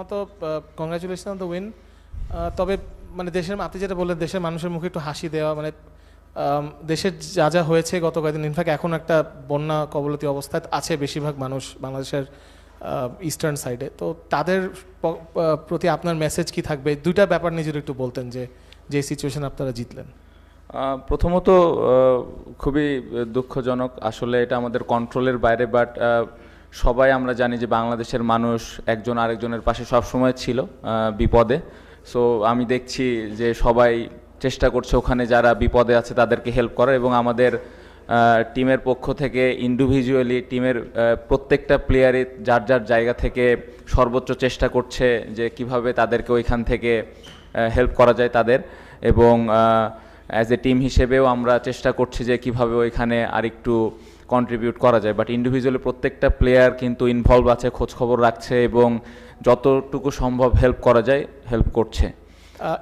মতো congratulation on the win তবে মানে দেশের, আপনি যেটা বললেন, দেশের মানুষের মুখে একটু হাসি দেওয়া মানে দেশের যা যা হয়েছে গত কয়েকদিন ইনফ্যাক্ট এখন একটা বন্যা কবলতি অবস্থায় আছে বেশিরভাগ মানুষ বাংলাদেশের ইস্টার্ন সাইডে তো তাদের প্রতি আপনার মেসেজ কি থাকবে? দুইটা ব্যাপার নিয়ে যদি একটু বলতেন যে যে সিচুয়েশন আপনারা জিতলেন। প্রথমত খুবই দুঃখজনক। আসলে এটা আমাদের কন্ট্রোলের বাইরে বাট সবাই আমরা জানি যে বাংলাদেশের মানুষ একজন আরেকজনের পাশে সবসময় ছিল বিপদে। সো আমি দেখছি যে সবাই চেষ্টা করছে ওখানে যারা বিপদে আছে তাদেরকে হেল্প করার এবং আমাদের টিমের পক্ষ থেকে ইন্ডিভিজুয়ালি টিমের প্রত্যেকটা প্লেয়ারই যার যার জায়গা থেকে সর্বোচ্চ চেষ্টা করছে যে কীভাবে তাদেরকে ওইখান থেকে হেল্প করা যায় তাদের এবং অ্যাজ এ টিম হিসেবেও আমরা চেষ্টা করছি যে কীভাবে ওইখানে আরেকটু কন্ট্রিবিউট করা যায় বাট ইন্ডিভিজুয়ালি প্রত্যেকটা প্লেয়ার কিন্তু ইনভলভ আছে খোঁজ খবর রাখছে এবং যতটুকু সম্ভব হেল্প করা যায় হেল্প করছে।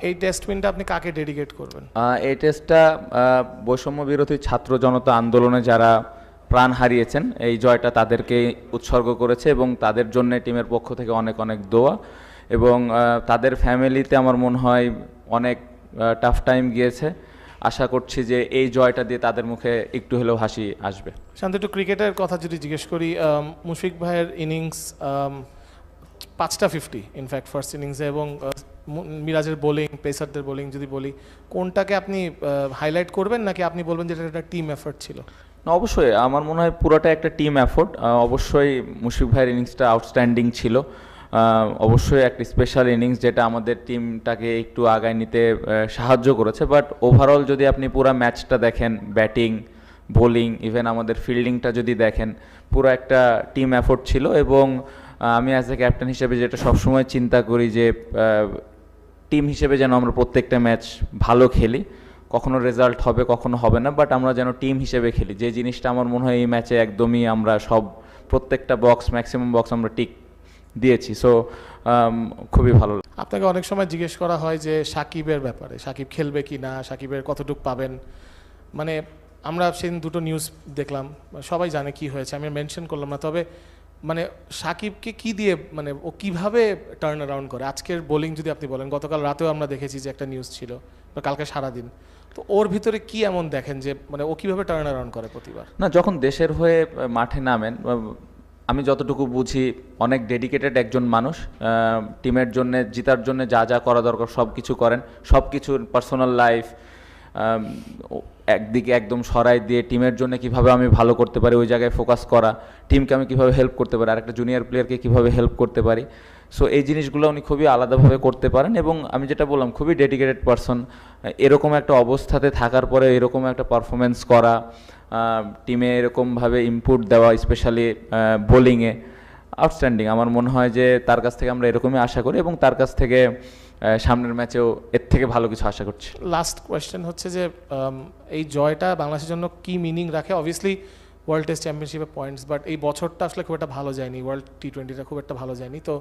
এই টেস্ট উইনটা আপনি কাকে ডেডিকেট করবেন? এই টেস্টটা বৈষম্য বিরোধী ছাত্র জনতা আন্দোলনে যারা প্রাণ হারিয়েছেন এই জয়টা তাদেরকে উৎসর্গ করেছে এবং তাদের জন্য টিমের পক্ষ থেকে অনেক অনেক দোয়া। এবং তাদের ফ্যামিলিতে আমার মনে হয় অনেক টাফ টাইম গিয়েছে। আশা করছি যে এই জয়টা দিয়ে তাদের মুখে একটু হলেও হাসি আসবে। শান্ত একটু ক্রিকেটের কথা যদি জিজ্ঞেস করি মুশফিক ভাইয়ের ইনিংস পাঁচটা ফিফটি ইনফ্যাক্ট ফার্স্ট ইনিংসে এবং মিরাজের বোলিং পেসারদের বোলিং যদি বলি কোনটাকে আপনি হাইলাইট করবেন নাকি আপনি বলবেন যে এটা একটা টিম এফার্ট ছিল? না অবশ্যই। আমার মনে হয় পুরোটা একটা টিম এফোর্ট অবশ্যই মুশফিক ভাইয়ের ইনিংসটা আউটস্ট্যান্ডিং ছিল। অবশ্যই একটা স্পেশাল ইনিংস যেটা আমাদের টিমটাকে একটু আগায় নিতে সাহায্য করেছে। বাট ওভারঅল যদি আপনি পুরো ম্যাচটা দেখেন ব্যাটিং বোলিং ইভেন আমাদের ফিল্ডিংটা যদি দেখেন, পুরো একটা টিম এফোর্ট ছিল। এবং আমি অ্যাজ এ ক্যাপ্টেন হিসেবে যেটা সবসময় চিন্তা করি যে টিম হিসেবে যেন আমরা প্রত্যেকটা ম্যাচ ভালো খেলি। কখনো রেজাল্ট হবে, কখনো হবে না বাট আমরা যেন টিম হিসেবে খেলি। যে জিনিসটা আমার মনে হয় এই ম্যাচে একদমই আমরা সব, প্রত্যেকটা বক্স ম্যাক্সিমাম বক্স আমরা টিক দিয়েছি। সো খুবই ভালো আপনাকে অনেক সময় জিজ্ঞেস করা হয় যে সাকিবের ব্যাপারে সাকিব খেলবে কি না সাকিবের কতটুক পাবেন? মানে আমরা সেদিন দুটো নিউজ দেখলাম সবাই জানে কি হয়েছে আমি মেনশন করলাম না তবে মানে সাকিবকে কি দিয়ে মানে ও কীভাবে টার্ন অ্যারাউন্ড করে? আজকের বোলিং যদি আপনি বলেন গতকাল রাতেও আমরা দেখেছি যে একটা নিউজ ছিল বা কালকে সারাদিন। তো ওর ভিতরে কি এমন দেখেন যে মানে ও কীভাবে টার্ন অ্যারাউন্ড করে প্রতিবার? না যখন দেশের হয়ে মাঠে নামেন আমি যতটুকু বুঝি, অনেক ডেডিকেটেড একজন মানুষ টিমের জন্য, জিতার জন্য যা যা করা দরকার সব কিছু করেন। সব কিছু পার্সোনাল লাইফ একদিকে একদম সরাই দিয়ে টিমের জন্য কীভাবে আমি ভালো করতে পারি, ওই জায়গায় ফোকাস করা টিমকে আমি কীভাবে হেল্প করতে পারি আর একটা জুনিয়র প্লেয়ারকে কীভাবে হেল্প করতে পারি। সো এই জিনিসগুলো উনি খুবই আলাদাভাবে করতে পারেন এবং আমি যেটা বললাম, খুবই ডেডিকেটেড পারসন এরকম একটা অবস্থাতে থাকার পরে এরকম একটা পারফরমেন্স করা টিমে এরকমভাবে ইনপুট দেওয়া স্পেশালি বোলিংয়ে আউটস্ট্যান্ডিং আমার মনে হয় যে তার কাছ থেকে আমরা এরকমই আশা করি এবং তার কাছ থেকে সামনের ম্যাচেও এর থেকে ভালো কিছু আশা করছি। লাস্ট কোয়েশ্চেন হচ্ছে যে এই জয়টা বাংলাদেশের জন্য কি মিনিং রাখে? অবভিয়াসলি ওয়ার্ল্ড টেস্ট চ্যাম্পিয়নশিপে পয়েন্টস বাট এই বছরটা আসলে খুব একটা ভালো যায়নি। ওয়ার্ল্ড টি টোয়েন্টিটা খুব একটা ভালো যায়নি। তো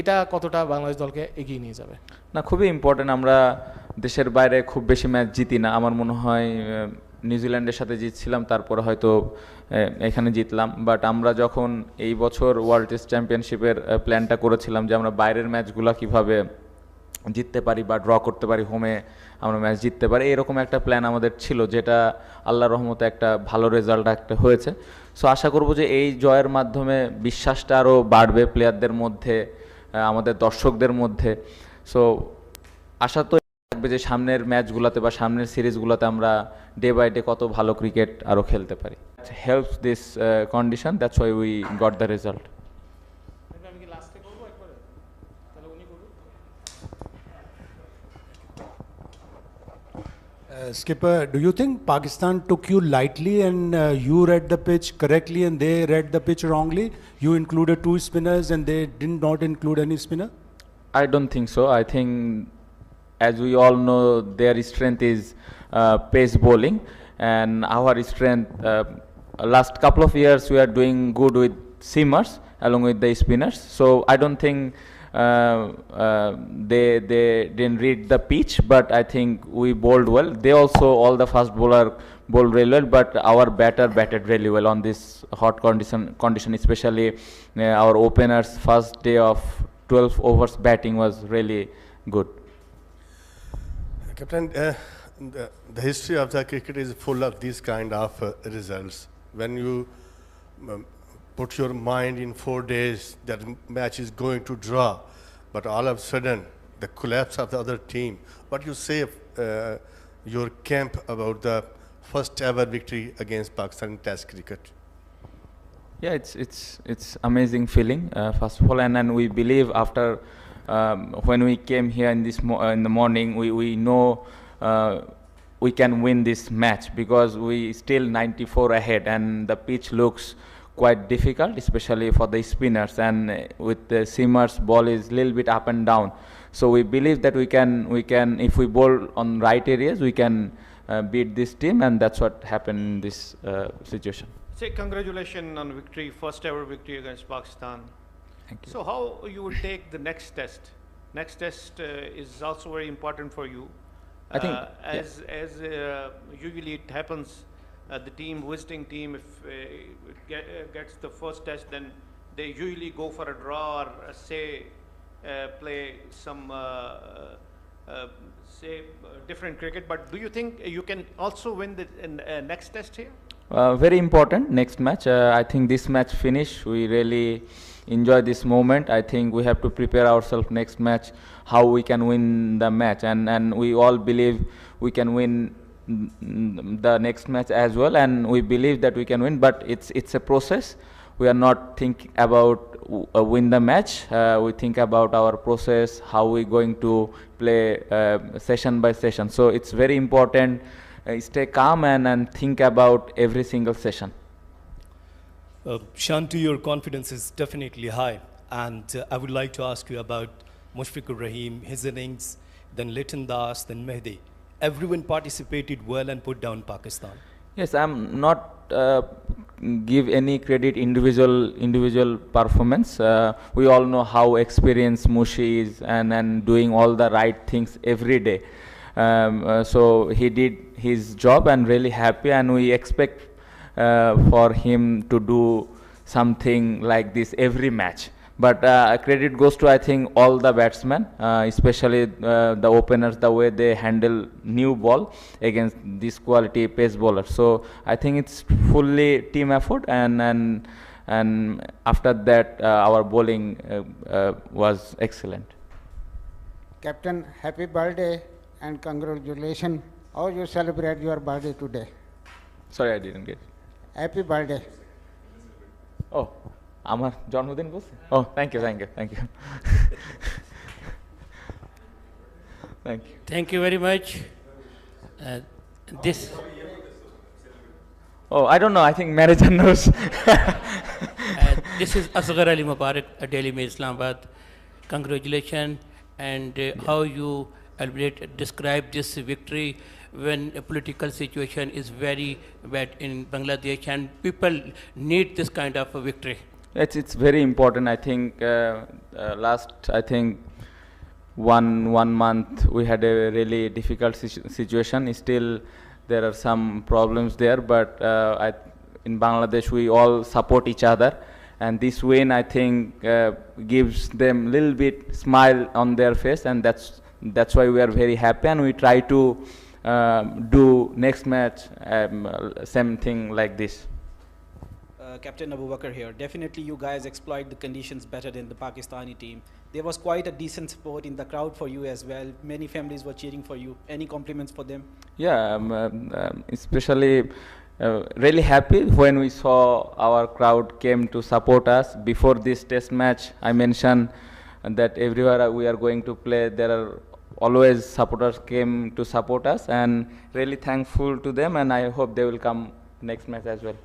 এটা কতটা বাংলাদেশ দলকে এগিয়ে নিয়ে যাবে? না, খুবই ইম্পর্টেন্ট আমরা দেশের বাইরে খুব বেশি ম্যাচ জিতি না। আমার মনে হয় নিউজিল্যান্ডের সাথে জিতছিলাম, তারপরে হয়তো এখানে জিতলাম। বাট আমরা যখন এই বছর ওয়ার্ল্ড টেস্ট চ্যাম্পিয়নশিপের প্ল্যানটা করেছিলাম যে আমরা বাইরের ম্যাচগুলো কীভাবে জিততে পারি বা ড্র করতে পারি হোমে আমরা ম্যাচ জিততে পারি, এরকম একটা প্ল্যান আমাদের ছিল, যেটা আল্লাহ রহমতে একটা ভালো রেজাল্ট একটা হয়েছে। সো আশা করব যে এই জয়ের মাধ্যমে বিশ্বাসটা আরও বাড়বে প্লেয়ারদের মধ্যে। আমাদের দর্শকদের মধ্যে। সো আশা তো থাকবে যে সামনের ম্যাচগুলোতে বা সামনের সিরিজগুলোতে আমরা ডে বাই ডে কত ভালো ক্রিকেট আরও খেলতে পারি। Help this condition that's why we got the result Uh, Skipper, do you think Pakistan took you lightly and uh, you read the pitch correctly and they read the pitch wrongly? You included two spinners and they did not include any spinner? I don't think so. I think, as we all know, their strength is uh, pace bowling, and our strength. Uh, last couple of years, we are doing good with seamers along with the spinners. So I don't think they they didn't read the pitch, but I think we bowled well. They also all the fast bowler bowled really well, but our batter batted really well on this hot condition condition, especially uh, our openers first day of 12 overs batting was really good. Captain, uh, the, the history of the cricket is full of these kind of uh, results. When you um, put your mind in four days that match is going to draw, but all of a sudden the collapse of the other team. What you say uh, your camp about the first ever victory against Pakistan in Test cricket? Yeah, it's it's it's amazing feeling. Uh, first of all, and then we believe after um, when we came here in this uh, in the morning, we we know uh, we can win this match because we still 94 ahead, and the pitch looks quite difficult, especially for the spinners. And uh, with the seamers, ball is little bit up and down. So we believe that we can we can if we bowl on right areas, we can uh, beat this team, and that's what happened in this uh, situation. Say congratulations on victory, first ever victory against Pakistan. Thank you. So how you would take the next test? Next test uh, is also very important for you. I think- Uh, yeah. as as uh, usually it happens, uh, the team visiting team if uh, get, uh, gets the first test, then they usually go for a draw or say uh, play some uh, uh, say different cricket. But do you think you can also win the next test here? Very important next match. I think this match finish. We really enjoy this moment. I think we have to prepare ourselves next match how we can win the match, and and we all believe we can win the next match as well, and we believe that we can win. But it's it's a process. We are not think about uh, win the match. Uh, we think about our process, how we going to play uh, session by session. So it's very important uh, stay calm and, and think about every single session. Uh, Shanti, your confidence is definitely high. And uh, I would like to ask you about Mushfiqur Rahim, his innings, then Litan Das, then Mehdi. Everyone participated well and put down Pakistan. Yes, I'm not uh, give any credit individual individual performance. Uh, we all know how experienced Mushi is and, and doing all the right things every day. Um, uh, so he did his job and really happy and we expect uh, for him to do something like this every match. But uh, credit goes to I think all the batsmen, uh, especially uh, the openers, the way they handle new ball against this quality pace bowler. So I think it's fully team effort, and and and after that uh, our bowling uh, uh, was excellent. Captain, happy birthday and congratulations. How you celebrate your birthday today? Sorry, I didn't get. Happy birthday. ও আমার জন্মদিন বলছে ও thank you thank you thank you thank you Thank you very much. Uh, this, Oh, I don't know. I think manager knows. uh, this is Asghar Ali Mubarak, uh, Daily Mail, Islamabad. Congratulations and uh, how you elaborate, describe this victory when a political situation is very bad in Bangladesh and people need this kind of a victory. it's it's very important. I think uh, uh, last I think one one month we had a really difficult situ- situation. Still, there are some problems there, but uh, I, in Bangladesh we all support each other, and this win I think uh, gives them a little bit smile on their face, and that's that's why we are very happy, and we try to um, do next match um, same thing like this. Uh, Captain Abu Bakr here. Definitely, you guys exploit the conditions better than the Pakistani team. There was quite a decent support in the crowd for you as well. Many families were cheering for you. Any compliments for them? Yeah, um, um, um, especially uh, really happy when we saw our crowd came to support us. Before this test match, I mentioned that everywhere we are going to play, there are always supporters came to support us, and really thankful to them. And I hope they will come next match as well.